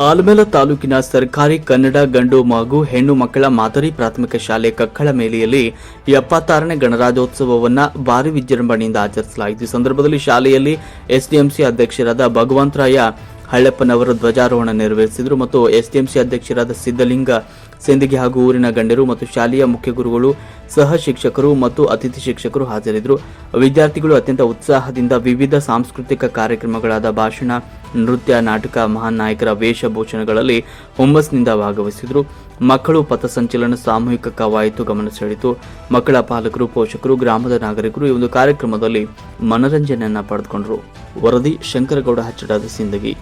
ಆಲಮೇಲ ತಾಲೂಕಿನ ಸರ್ಕಾರಿ ಕನ್ನಡ ಗಂಡು ಮಗು ಹೆಣ್ಣು ಮಕ್ಕಳ ಮಾದರಿ ಪ್ರಾಥಮಿಕ ಶಾಲೆ ಕಕ್ಕಳ ಮೇಲೆಯಲ್ಲಿ ಎಪ್ಪತ್ತಾರನೇ ಗಣರಾಜ್ಯೋತ್ಸವವನ್ನ ಭಾರಿ ವಿಜೃಂಭಣೆಯಿಂದ ಆಚರಿಸಲಾಯಿತು. ಈ ಸಂದರ್ಭದಲ್ಲಿ ಶಾಲೆಯಲ್ಲಿ ಎಸ್ಡಿಎಂಸಿ ಅಧ್ಯಕ್ಷರಾದ ಭಗವಂತರಾಯ ಹಳ್ಳಪ್ಪನವರು ಧ್ವಜಾರೋಹಣ ನೆರವೇರಿಸಿದರು ಮತ್ತು ಎಸ್ಡಿಎಂಸಿ ಅಧ್ಯಕ್ಷರಾದ ಸಿದ್ದಲಿಂಗ ಸಿಂದಗಿ ಹಾಗೂ ಊರಿನ ಗಣ್ಯರು ಮತ್ತು ಶಾಲೆಯ ಮುಖ್ಯ ಗುರುಗಳು, ಸಹ ಶಿಕ್ಷಕರು ಮತ್ತು ಅತಿಥಿ ಶಿಕ್ಷಕರು ಹಾಜರಿದ್ದರು. ವಿದ್ಯಾರ್ಥಿಗಳು ಅತ್ಯಂತ ಉತ್ಸಾಹದಿಂದ ವಿವಿಧ ಸಾಂಸ್ಕೃತಿಕ ಕಾರ್ಯಕ್ರಮಗಳಾದ ಭಾಷಣ ನೃತ್ಯ, ನಾಟಕ ಮಹಾನ್ ನಾಯಕರ ವೇಷಭೂಷಣಗಳಲ್ಲಿ ಹುಮ್ಮಸ್ನಿಂದ ಭಾಗವಹಿಸಿದರು. ಮಕ್ಕಳು ಪಥಸಂಚಲನ, ಸಾಮೂಹಿಕ ಕವಾಯತು ಗಮನ ಸೆಳೆಯಿತು. ಮಕ್ಕಳ ಪಾಲಕರು, ಪೋಷಕರು, ಗ್ರಾಮದ ನಾಗರಿಕರು ಈ ಒಂದು ಕಾರ್ಯಕ್ರಮದಲ್ಲಿ ಮನರಂಜನೆಯನ್ನ ಪಡೆದುಕೊಂಡರು. ವರದಿ ಶಂಕರಗೌಡ, ಹಚ್ಚಡಾದ ಸಿಂದಗಿ.